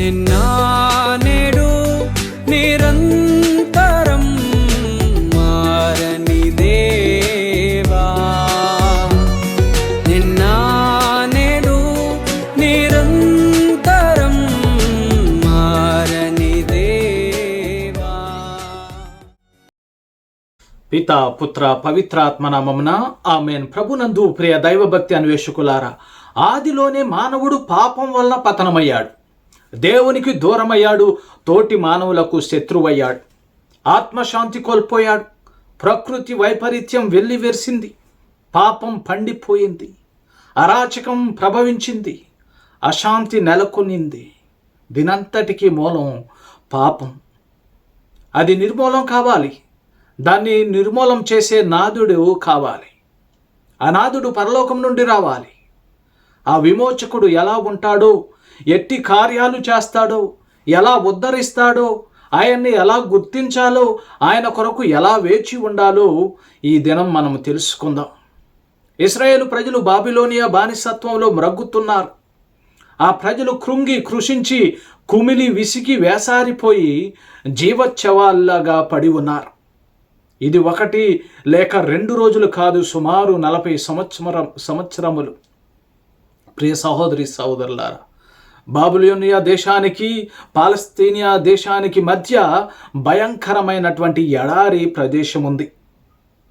నిన్న నేడు నిరంతరం మారని దేవా. నిన్న నేడు నిరంతరం మారని దేవా. పిత పుత్ర పవిత్రాత్మ నామమున ఆమెన్. ప్రభునందు ప్రియ దైవభక్తి అన్వేషకులారా ఆదిలోనే మానవుడు పాపం వలన పతనమయ్యాడు. దేవునికి దూరమయ్యాడు తోటి మానవులకు శత్రువయ్యాడు. ఆత్మశాంతి కోల్పోయాడు ప్రకృతి వైపరీత్యం వెల్లివెరిసింది పాపం పండిపోయింది అరాచకం ప్రభవించింది అశాంతి నెలకొనింది. దీనంతటికీ మూలం పాపం. అది నిర్మూలం కావాలి. దాన్ని నిర్మూలం చేసే నాదుడు కావాలి. ఆ నాదుడు పరలోకం నుండి రావాలి. ఆ విమోచకుడు ఎలా ఉంటాడో ఎట్టి కార్యాలు చేస్తాడో ఎలా ఉద్ధరిస్తాడో ఆయన్ని ఎలా గుర్తించాలో ఆయన కొరకు ఎలా వేచి ఉండాలో ఈ దినం మనం తెలుసుకుందాం. ఇస్రాయేలు ప్రజలు బాబిలోనియా బానిసత్వంలో మ్రగ్గుతున్నారు. ఆ ప్రజలు కృంగి కృషించి కుమిలి విసిగి వేసారిపోయి జీవచ్చవాళ్ళగా పడి ఉన్నారు. ఇది ఒకటి లేక రెండు రోజులు కాదు సుమారు నలభై సంవత్సరం సంవత్సరములు. ప్రియ సహోదరి సహోదరులారా బాబులోనియా దేశానికి పాలస్తీనియా దేశానికి మధ్య భయంకరమైనటువంటి ఎడారి ప్రదేశం ఉంది.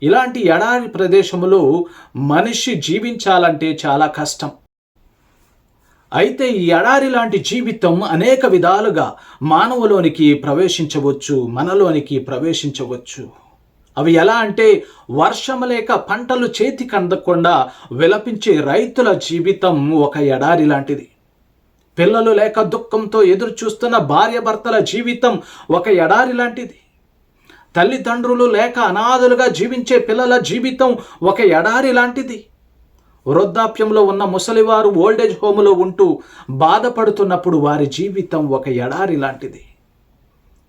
ఇలాంటి ఎడారి ప్రదేశములో మనిషి జీవించాలంటే చాలా కష్టం. అయితే ఈ ఎడారి లాంటి జీవితం అనేక విధాలుగా మానవులోనికి ప్రవేశించవచ్చు మనలోనికి ప్రవేశించవచ్చు. అవి ఎలా అంటే వర్షం లేక పంటలు చేతికి అందకుండా విలపించే రైతుల జీవితం ఒక ఎడారి లాంటిది. పిల్లలు లేక దుఃఖంతో ఎదురు చూస్తున్న భార్యాభర్తల జీవితం ఒక ఎడారి లాంటిది. తల్లిదండ్రులు లేక అనాథలుగా జీవించే పిల్లల జీవితం ఒక ఎడారి లాంటిది. వృద్ధాప్యంలో ఉన్న ముసలివారు ఓల్డేజ్ హోములో ఉంటూ బాధపడుతున్నప్పుడు వారి జీవితం ఒక ఎడారి లాంటిది.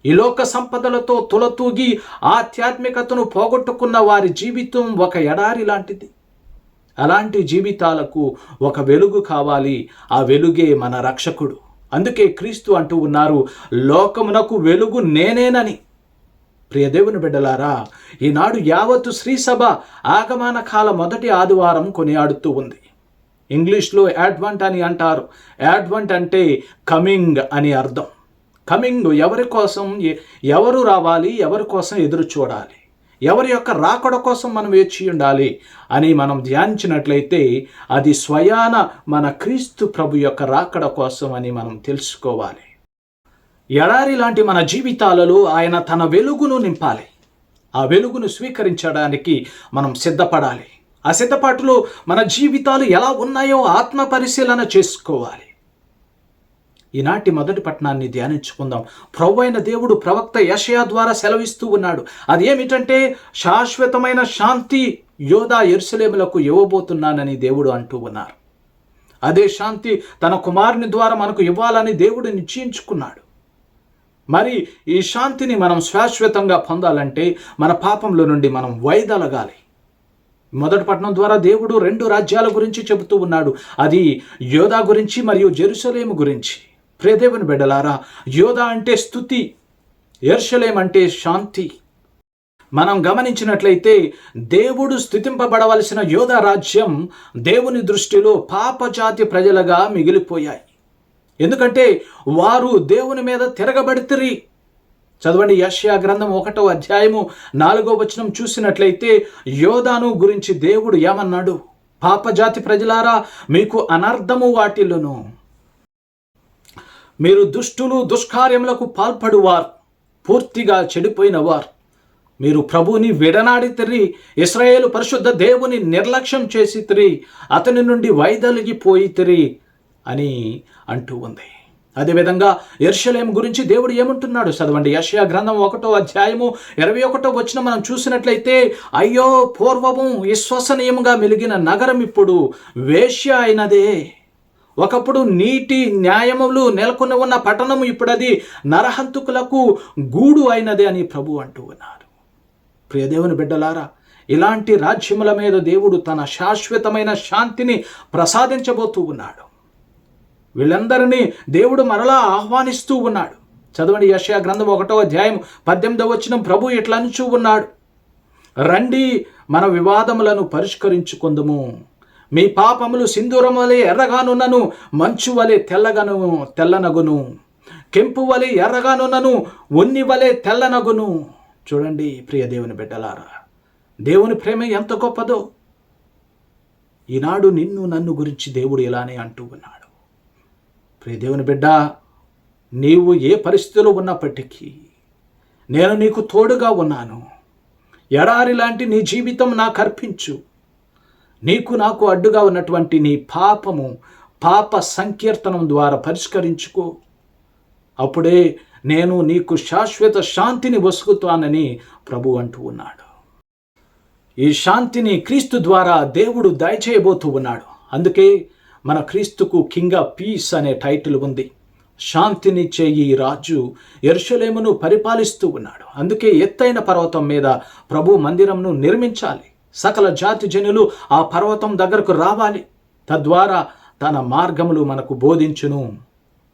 ఈ లోక సంపదలతో తులతూగి ఆధ్యాత్మికతను పోగొట్టుకున్న వారి జీవితం ఒక ఎడారి లాంటిది. అలాంటి జీవితాలకు ఒక వెలుగు కావాలి. ఆ వెలుగే మన రక్షకుడు. అందుకే క్రీస్తు అంటూ ఉన్నారు లోకమునకు వెలుగు నేనేనని. ప్రియదేవుని బిడ్డలారా ఈనాడు యావత్తు శ్రీసభ ఆగమన కాల మొదటి ఆదివారం కొనియాడుతూ ఉంది. ఇంగ్లీష్లో యాడ్వంట్ అని అంటారు. యాడ్వంట్ అంటే కమింగ్ అని అర్థం. కమింగ్ ఎవరి కోసం? ఎవరు రావాలి? ఎవరి కోసం ఎదురు చూడాలి? ఎవరి యొక్క రాకడ కోసం మనం వేచి ఉండాలి అని మనం ధ్యానించినట్లయితే అది స్వయాన మన క్రీస్తు ప్రభు యొక్క రాకడ కోసం అని మనం తెలుసుకోవాలి. ఎడారి లాంటి మన జీవితాలలో ఆయన తన వెలుగును నింపాలి. ఆ వెలుగును స్వీకరించడానికి మనం సిద్ధపడాలి. ఆ సిద్ధపాటులో మన జీవితాలు ఎలా ఉన్నాయో ఆత్మ పరిశీలన చేసుకోవాలి. ఈనాటి మొదటి పట్టణాన్ని ధ్యానించుకుందాం. ప్రభు అయిన దేవుడు ప్రవక్త యషయా ద్వారా సెలవిస్తూ ఉన్నాడు. అది ఏమిటంటే శాశ్వతమైన శాంతి యోధా ఎరుసలేములకు ఇవ్వబోతున్నానని దేవుడు అంటూ ఉన్నారు. అదే శాంతి తన కుమారుని ద్వారా మనకు ఇవ్వాలని దేవుడు నిశ్చయించుకున్నాడు. మరి ఈ శాంతిని మనం శాశ్వతంగా పొందాలంటే మన పాపంలో నుండి మనం వైదొలగాలి. మొదటి పట్టణం ద్వారా దేవుడు రెండు రాజ్యాల గురించి చెబుతూ ఉన్నాడు. అది యోధా గురించి మరియు జెరూసలేము గురించి. ప్రేదేవుని బిడ్డలారా యోధ అంటే స్థుతి ఎర్షలేం అంటే శాంతి. మనం గమనించినట్లయితే దేవుడు స్థుతింపబడవలసిన యోధ రాజ్యం దేవుని దృష్టిలో పాపజాతి ప్రజలుగా మిగిలిపోయాయి. ఎందుకంటే వారు దేవుని మీద తిరగబడితిరి. చదవండి యష్యా గ్రంథం ఒకటో అధ్యాయము నాలుగో వచనం చూసినట్లయితే యోధాను గురించి దేవుడు ఏమన్నాడు? పాపజాతి ప్రజలారా మీకు అనర్థము వాటిల్లును. మీరు దుష్టులు దుష్కార్యములకు పాల్పడువారు. పూర్తిగా చెడిపోయిన వారు మీరు ప్రభువుని విడనాడితిరి ఇస్రాయేల్ పరిశుద్ధ దేవుని నిర్లక్ష్యం చేసితిరి అతని నుండి వైదొలిగిపోయితిరి అని అంటూ ఉంది. అదేవిధంగా ఎర్షలేం గురించి దేవుడు ఏమంటున్నాడు? చదవండి. యషయా గ్రంథం ఒకటో అధ్యాయము ఇరవై ఒకటో వచ్చిన మనం చూసినట్లయితే అయ్యో పూర్వము విశ్వసనీయముగా మెలిగిన నగరం ఇప్పుడు వేశ్య అయినదే. ఒకప్పుడు నీటి న్యాయములు నెలకొని ఉన్న పట్టణము ఇప్పుడు అది నరహంతుకులకు గూడు అయినదే అని ప్రభు అంటూ ఉన్నారు. ప్రియదేవుని బిడ్డలారా ఇలాంటి రాజ్యముల మీద దేవుడు తన శాశ్వతమైన శాంతిని ప్రసాదించబోతూ ఉన్నాడు. వీళ్ళందరినీ దేవుడు మరలా ఆహ్వానిస్తూ ఉన్నాడు. చదవండి యశయా గ్రంథం ఒకటో అధ్యాయం పద్దెనిమిదవ వచ్చిన ప్రభు ఇట్లా ఉన్నాడు. రండి మన వివాదములను పరిష్కరించుకుందుము. మీ పాపములు సింధూరం వలె ఎర్రగానున్నను మంచు వలె తెల్లగను తెల్లనగును. కెంపు వలె ఎర్రగానున్నను ఉన్ని వలె తెల్లనగును. చూడండి ప్రియ దేవుని బిడ్డలారా దేవుని ప్రేమ ఎంత గొప్పదో. ఈనాడు నిన్ను నన్ను గురించి దేవుడు ఇలానే అంటూ ఉన్నాడు. ప్రియ దేవుని బిడ్డ నీవు ఏ పరిస్థితిలో ఉన్నప్పటికీ నేను నీకు తోడుగా ఉన్నాను. ఎడారి లాంటి నీ జీవితం నాకు అర్పించు. నీకు నాకు అడ్డుగా ఉన్నటువంటి నీ పాపము పాప సంకీర్తనం ద్వారా పరిష్కరించుకో. అప్పుడే నేను నీకు శాశ్వత శాంతిని వసుకుతానని ప్రభు అంటూ ఉన్నాడు. ఈ శాంతిని క్రీస్తు ద్వారా దేవుడు దయచేయబోతూ ఉన్నాడు. అందుకే మన క్రీస్తుకు కింగ్ ఆఫ్ పీస్ అనే టైటిల్ ఉంది. శాంతినిచ్చే ఈ రాజు ఎరుషలేమును పరిపాలిస్తూ ఉన్నాడు. అందుకే ఎత్తైన పర్వతం మీద ప్రభు మందిరంను నిర్మించాలి. సకల జాతి జనులు ఆ పర్వతం దగ్గరకు రావాలి. తద్వారా తన మార్గములు మనకు బోధించును.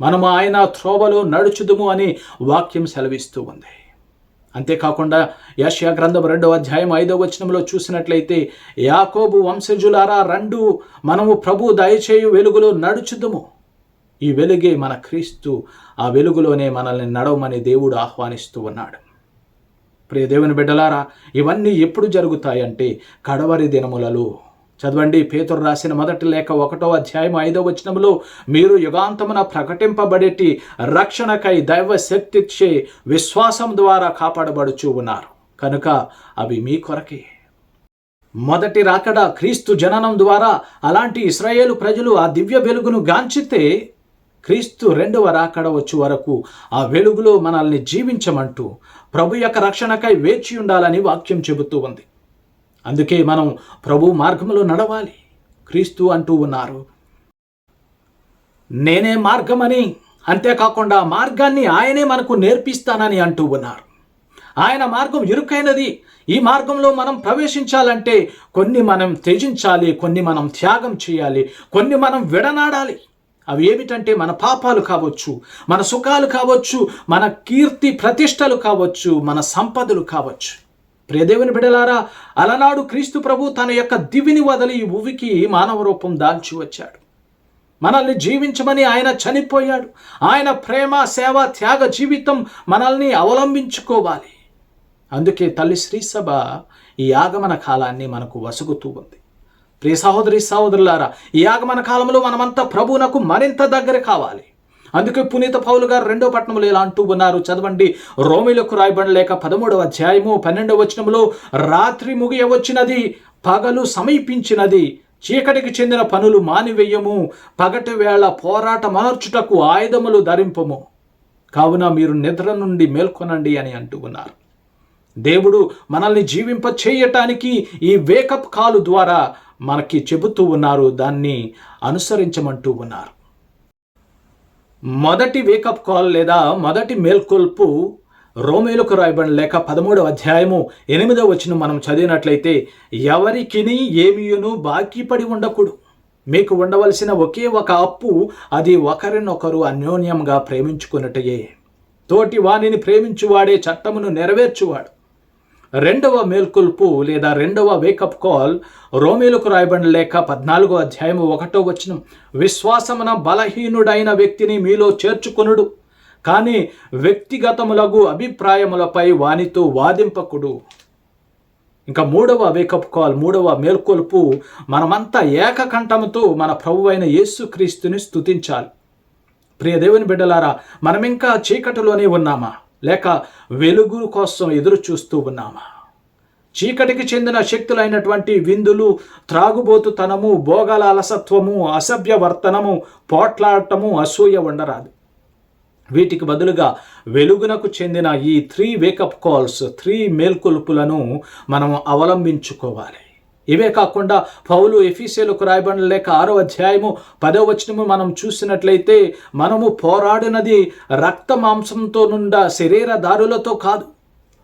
మనము ఆయన త్రోవలో నడుచుదుము అని వాక్యం సెలవిస్తూ ఉంది. అంతేకాకుండా యాషియా గ్రంథం రెండవ అధ్యాయం ఐదవ వచనంలో చూసినట్లయితే యాకోబు వంశజులారా రెండు మనము ప్రభు దయచేయు వెలుగులో నడుచుదుము. ఈ వెలుగే మన క్రీస్తు ఆ వెలుగులోనే మనల్ని నడవమని దేవుడు ఆహ్వానిస్తూ ఉన్నాడు. ప్రియ దేవుని బిడ్డలారా ఇవన్నీ ఎప్పుడు జరుగుతాయంటే కడవరి దినములలో. చదవండి పేతురు రాసిన మొదటి లేఖ ఒకటో అధ్యాయం ఐదో వచనములో మీరు యుగాంతమున ప్రకటింపబడేటి రక్షణకై దైవ శక్తిచ్చే విశ్వాసం ద్వారా కాపాడబడుచు ఉన్నారు. కనుక అవి మీ కొరకే. మొదటి రాకడ క్రీస్తు జననం ద్వారా అలాంటి ఇస్రాయేలు ప్రజలు ఆ దివ్య వెలుగును గాంచితే క్రీస్తు రెండవ రాకడ వచ్చే వరకు ఆ వెలుగులో మనల్ని జీవించమంటూ ప్రభు యొక్క రక్షణకై వేచి ఉండాలని వాక్యం చెబుతూ ఉంది. అందుకే మనం ప్రభు మార్గంలో నడవాలి. క్రీస్తు అంటూ ఉన్నారు. నేనే మార్గమని అంతేకాకుండా మార్గాన్ని ఆయనే మనకు నేర్పిస్తానని అంటూ ఉన్నారు. ఆయన మార్గం ఇరుకైనది. ఈ మార్గంలో మనం ప్రవేశించాలంటే కొన్ని మనం త్యజించాలి కొన్ని మనం త్యాగం చేయాలి కొన్ని మనం విడనాడాలి. అవి ఏమిటంటే మన పాపాలు కావచ్చు మన సుఖాలు కావచ్చు మన కీర్తి ప్రతిష్టలు కావచ్చు మన సంపదలు కావచ్చు. ప్రియదేవుని బిడలారా అలనాడు క్రీస్తు ప్రభు తన యొక్క దివిని వదిలి ఈ భూమికి మానవ రూపం దాల్చి వచ్చాడు. మనల్ని జీవించమని ఆయన చనిపోయాడు. ఆయన ప్రేమ సేవ త్యాగ జీవితం మనల్ని అవలంబించుకోవాలి. అందుకే తల్లి శ్రీసభ ఈ ఆగమన కాలాన్ని మనకు వసుగుతూ ఉంది. ప్రియ సహోదరి సహోదరులారా ఈ ఆగమన కాలంలో మనమంతా ప్రభువునకు మరింత దగ్గర కావాలి. అందుకే పునీత పౌలు గారు రెండో పట్టణంలో ఇలా అంటూ ఉన్నారు. చదవండి. రోమిలకు రాయబడి లేక పదమూడవ అధ్యాయము పన్నెండవ వచనంలో రాత్రి ముగియవచ్చినది పగలు సమీపించినది చీకటికి చెందిన పనులు మానివేయము పగటి వేళ పోరాట మార్చుటకు ఆయుధములు ధరింపము. కావున మీరు నిద్ర నుండి మేల్కొనండి అని అంటూ ఉన్నారు. దేవుడు మనల్ని జీవింప చేయటానికి ఈ వేకప్ కాలు ద్వారా మనకి చెబుతూ ఉన్నారు దాన్ని అనుసరించమంటూ ఉన్నారు. మొదటి వేకప్ కాల్ లేదా మొదటి మేల్కొల్పు రోమేలకు రాయబడిన లేక పదమూడవ అధ్యాయము ఎనిమిదవ వచ్చిన మనం చదివినట్లయితే ఎవరికిని ఏమియును బాకీ పడి ఉండకూడదు. మీకు ఉండవలసిన ఒకే ఒక అప్పు అది ఒకరినొకరు అన్యోన్యంగా ప్రేమించుకున్నటయే తోటి వానిని ప్రేమించువాడే చట్టమును నెరవేర్చువాడు. రెండవ మేల్కొల్పు లేదా రెండవ వేకప్ కాల్ రోమేలకు రాయబడిన లేక పద్నాలుగో అధ్యాయము ఒకటో వచనం. విశ్వాసమున బలహీనుడైన వ్యక్తిని మీలో చేర్చుకొనుడు కానీ వ్యక్తిగతములగు అభిప్రాయములపై వానితో వాదింపకుడు. ఇంకా మూడవ వేకప్ కాల్ మూడవ మేల్కొల్పు మనమంతా ఏకకంఠముతో మన ప్రభు అయిన యేసుక్రీస్తుని స్తుతించాలి. ప్రియ దేవుని బిడ్డలారా మనమింకా చీకటిలోనే ఉన్నామా? లేక వెలుగు కోసం ఎదురు చూస్తూ ఉన్నామా? చీకటికి చెందిన శక్తులైనటువంటి విందులు త్రాగుబోతుతనము భోగాల అలసత్వము అసభ్య వర్తనము పోట్లాడటము అసూయ ఉండరాదు. వీటికి బదులుగా వెలుగునకు చెందిన ఈ three wake up calls three మేల్కొలుపులను మనం అవలంబించుకోవాలి. ఇవే కాకుండా పౌలు ఎఫీసీలకు రాయబడిన లేక ఆరో అధ్యాయము పదో వచనము మనం చూసినట్లయితే మనము పోరాడినది రక్త మాంసంతో నుండా శరీర దారులతో కాదు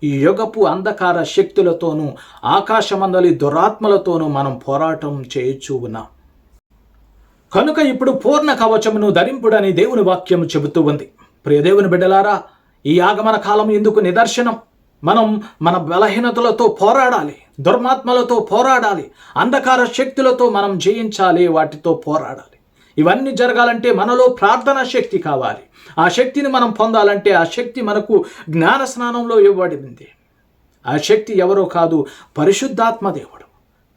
ఈ యుగపు అంధకార శక్తులతోనూ ఆకాశమందలి దురాత్మలతోనూ మనం పోరాటం చేయొచ్చు ఉన్నాం. కనుక ఇప్పుడు పూర్ణ కవచమును ధరింపుడని దేవుని వాక్యము చెబుతూ ఉంది. ప్రియదేవుని బిడ్డలారా ఈ ఆగమన కాలం ఎందుకు నిదర్శనం? మనం మన బలహీనతలతో పోరాడాలి దుర్మాత్మలతో పోరాడాలి అంధకార శక్తులతో మనం జయించాలి వాటితో పోరాడాలి. ఇవన్నీ జరగాలంటే మనలో ప్రార్థన శక్తి కావాలి. ఆ శక్తిని మనం పొందాలంటే ఆ శక్తి మనకు జ్ఞాన స్నానంలో ఇవ్వబడింది. ఆ శక్తి ఎవరో కాదు పరిశుద్ధాత్మ దేవుడు.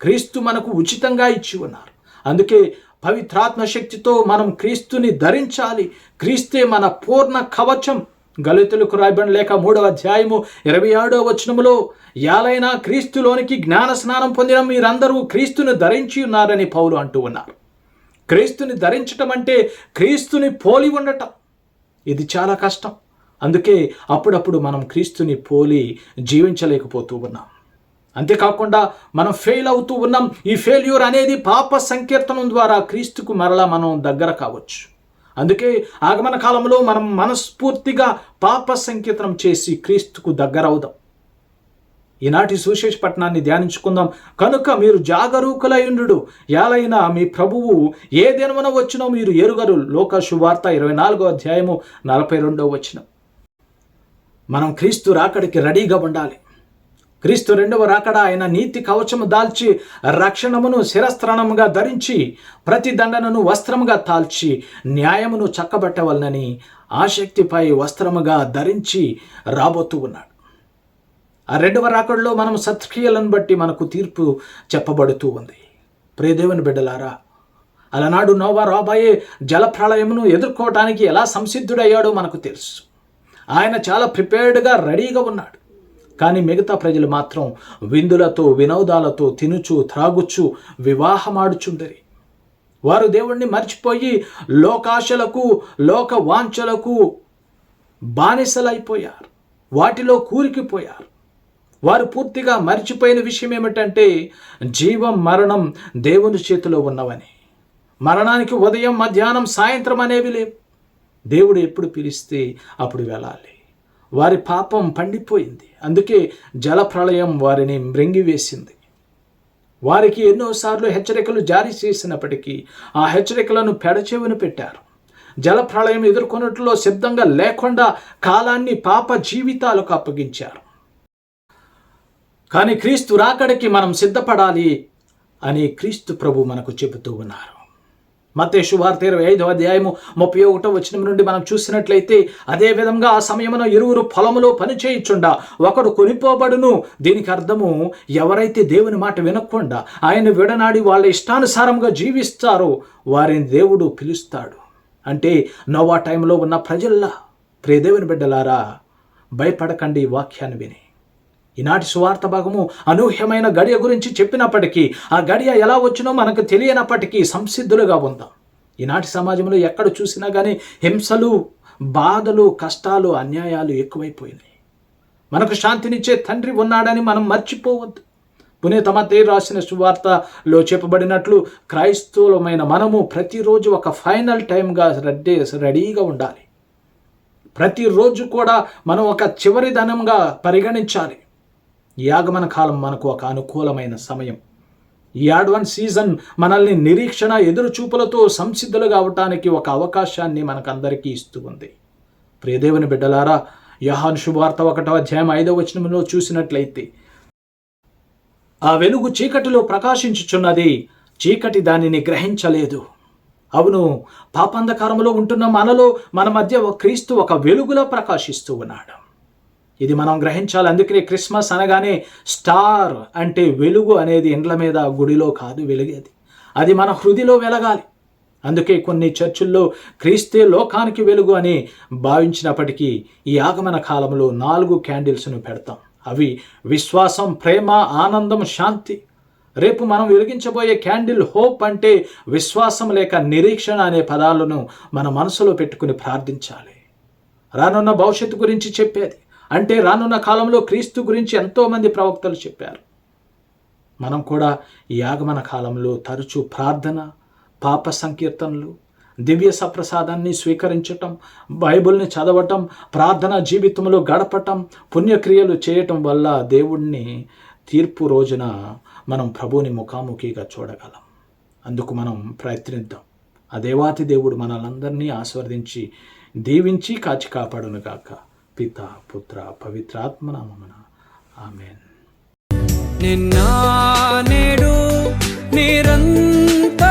క్రీస్తు మనకు ఉచితంగా ఇచ్చి ఉన్నారు. అందుకే పవిత్రాత్మ శక్తితో మనం క్రీస్తుని ధరించాలి. క్రీస్తే మన పూర్ణ కవచం. గలితులకు రాయబడిన లేక మూడవ అధ్యాయము ఇరవై ఆడో వచనములో యాలైనా క్రీస్తులోనికి జ్ఞాన స్నానం పొందిన మీరందరూ క్రీస్తుని ధరించి ఉన్నారని పౌలు అంటూ ఉన్నారు. క్రీస్తుని ధరించటం అంటే క్రీస్తుని పోలి ఉండటం. ఇది చాలా కష్టం. అందుకే అప్పుడప్పుడు మనం క్రీస్తుని పోలి జీవించలేకపోతూ ఉన్నాం. అంతేకాకుండా మనం ఫెయిల్ అవుతూ ఉన్నాం. ఈ ఫెయిల్యూర్ అనేది పాప సంకీర్తనం ద్వారా క్రీస్తుకు మరలా మనం దగ్గర కావచ్చు. అందుకే ఆగమన కాలంలో మనం మనస్ఫూర్తిగా పాప సంకీర్తనం చేసి క్రీస్తుకు దగ్గరవుదాం. ఈనాటి సుశేష పట్టణాన్ని ధ్యానించుకుందాం. కనుక మీరు జాగరూకులయుండు ఎలైనా మీ ప్రభువు ఏ దినమున వచ్చినో మీరు ఎరుగరు. లోక శువార్త ఇరవై నాలుగో అధ్యాయము నలభై రెండో వచ్చినం మనం క్రీస్తు రాకడికి రెడీగా ఉండాలి. క్రీస్తు రెండవ రాకడ ఆయన నీతి కవచము దాల్చి రక్షణమును శిరస్త్రణముగా ధరించి ప్రతి దండనను వస్త్రముగా తాల్చి న్యాయమును చక్కబెట్టవలనని ఆసక్తిపై వస్త్రముగా ధరించి రాబోతూ ఉన్నాడు. ఆ రెండవ రాకడలో మనం సత్క్రియలను బట్టి మనకు తీర్పు చెప్పబడుతూ ఉంది. ప్రియదేవుని బిడ్డలారా అలనాడు నోవా రాబోయే జలప్రళయమును ఎదుర్కోవటానికి ఎలా సంసిద్ధుడయ్యాడో మనకు తెలుసు. ఆయన చాలా ప్రిపేర్డ్గా రెడీగా ఉన్నాడు. కానీ మిగతా ప్రజలు మాత్రం విందులతో వినోదాలతో తినుచు త్రాగుచు వివాహమాడుచుండరి. వారు దేవుణ్ణి మర్చిపోయి లోకాశలకు లోక వాంఛలకు బానిసలైపోయారు. వాటిలో కూరికిపోయారు. వారు పూర్తిగా మర్చిపోయిన విషయం ఏమిటంటే జీవం మరణం దేవుని చేతిలో ఉన్నవని. మరణానికి ఉదయం మధ్యాహ్నం సాయంత్రం అనేవి లేవు. దేవుడు ఎప్పుడు పిలిస్తే అప్పుడు వెళ్ళాలి. వారి పాపం పండిపోయింది. అందుకే జలప్రళయం వారిని మృంగివేసింది. వారికి ఎన్నోసార్లు హెచ్చరికలు జారీ చేసినప్పటికీ ఆ హెచ్చరికలను పెడచెవిన పెట్టారు. జలప్రళయం ఎదుర్కొన్నట్లో శబ్దంగా లేకుండా కాలాన్ని పాప జీవితాలకు అప్పగించారు. కానీ క్రీస్తు రాకడికి మనం సిద్ధపడాలి అని క్రీస్తు ప్రభు మనకు చెబుతూ ఉన్నారు. మతే శుభార్త ఇరవై ఐదవ అధ్యాయము ముప్పై ఒకటో వచనం నుండి మనం చూసినట్లయితే అదే విధంగా ఆ సమయమున ఇరువురు పొలములో పనిచేయుచుండ ఒకడు కొనిపోబడును. దీనికి అర్థము ఎవరైతే దేవుని మాట వినకుండా ఆయన విడనాడి వాళ్ళ ఇష్టానుసారంగా జీవిస్తారో వారిని దేవుడు పిలుస్తాడు. అంటే నోవా టైంలో ఉన్న ప్రజల్లా ప్రియదేవుని బిడ్డలారా భయపడకండి ఈ వాక్యాన్ని విని. ఈనాటి సువార్త భాగము అనూహ్యమైన గడియ గురించి చెప్పినప్పటికీ ఆ గడియ ఎలా వచ్చినో మనకు తెలియనప్పటికీ సంసిద్ధులుగా ఉందాం. ఈనాటి సమాజంలో ఎక్కడ చూసినా కానీ హింసలు బాధలు కష్టాలు అన్యాయాలు ఎక్కువైపోయినాయి. మనకు శాంతినిచ్చే తండ్రి ఉన్నాడని మనం మర్చిపోవద్దు. పునీత మత్తయి రాసిన సువార్తలో చెప్పబడినట్లు క్రైస్తవులమైన మనము ప్రతిరోజు ఒక ఫైనల్ టైంగా రెడీ రెడీగా ఉండాలి. ప్రతిరోజు కూడా మనం ఒక చివరి ధనంగా పరిగణించాలి. యాగమన కాలం మనకు ఒక అనుకూలమైన సమయం. ఈ అడ్వాన్స్ సీజన్ మనల్ని నిరీక్షణ ఎదురుచూపులతో సంసిద్ధులుగా అవటానికి ఒక అవకాశాన్ని మనకందరికీ ఇస్తూ ఉంది. ప్రియదేవుని బిడ్డలారా యహాన్ శుభార్త ఒకటో అధ్యాయం ఐదవ వచనంలో చూసినట్లయితే ఆ వెలుగు చీకటిలో ప్రకాశించుచున్నది చీకటి దానిని గ్రహించలేదు. అవును పాపాంధకారంలో ఉంటున్న మనలో మన మధ్య ఒక క్రీస్తు ఒక వెలుగులో ప్రకాశిస్తూ ఉన్నాడు. ఇది మనం గ్రహించాలి. అందుకనే క్రిస్మస్ అనగానే స్టార్ అంటే వెలుగు అనేది ఇండ్ల మీద గుడిలో కాదు వెలిగేది. అది మన హృదిలో వెలగాలి. అందుకే కొన్ని చర్చుల్లో క్రీస్తే లోకానికి వెలుగు అని భావించినప్పటికీ ఈ ఆగమన కాలంలో నాలుగు క్యాండిల్స్ను పెడతాం. అవి విశ్వాసం ప్రేమ ఆనందం శాంతి. రేపు మనం వెలిగించబోయే క్యాండిల్ హోప్ అంటే విశ్వాసం లేక నిరీక్షణ అనే పదాలను మన మనసులో పెట్టుకుని ప్రార్థించాలి. రానున్న భవిష్యత్తు గురించి చెప్పేది. అంటే రానున్న కాలంలో క్రీస్తు గురించి ఎంతోమంది ప్రవక్తలు చెప్పారు. మనం కూడా ఈ ఆగమన కాలంలో తరచూ ప్రార్థన పాప సంకీర్తనలు దివ్య సప్రసాదాన్ని స్వీకరించటం బైబిల్ని చదవటం ప్రార్థన జీవితంలో గడపటం పుణ్యక్రియలు చేయటం వల్ల దేవుణ్ణి తీర్పు రోజున మనం ప్రభువుని ముఖాముఖిగా చూడగలం. అందుకు మనం ప్రయత్నిద్దాం. ఆ దేవాతి దేవుడు మనలందరినీ ఆస్వాదించి దీవించి కాచి కాపాడునుగాక. పిత పుత్ర పవిత్రాత్మ నామమున. ఆమెన్. నిన్న నేడు నిరంతరము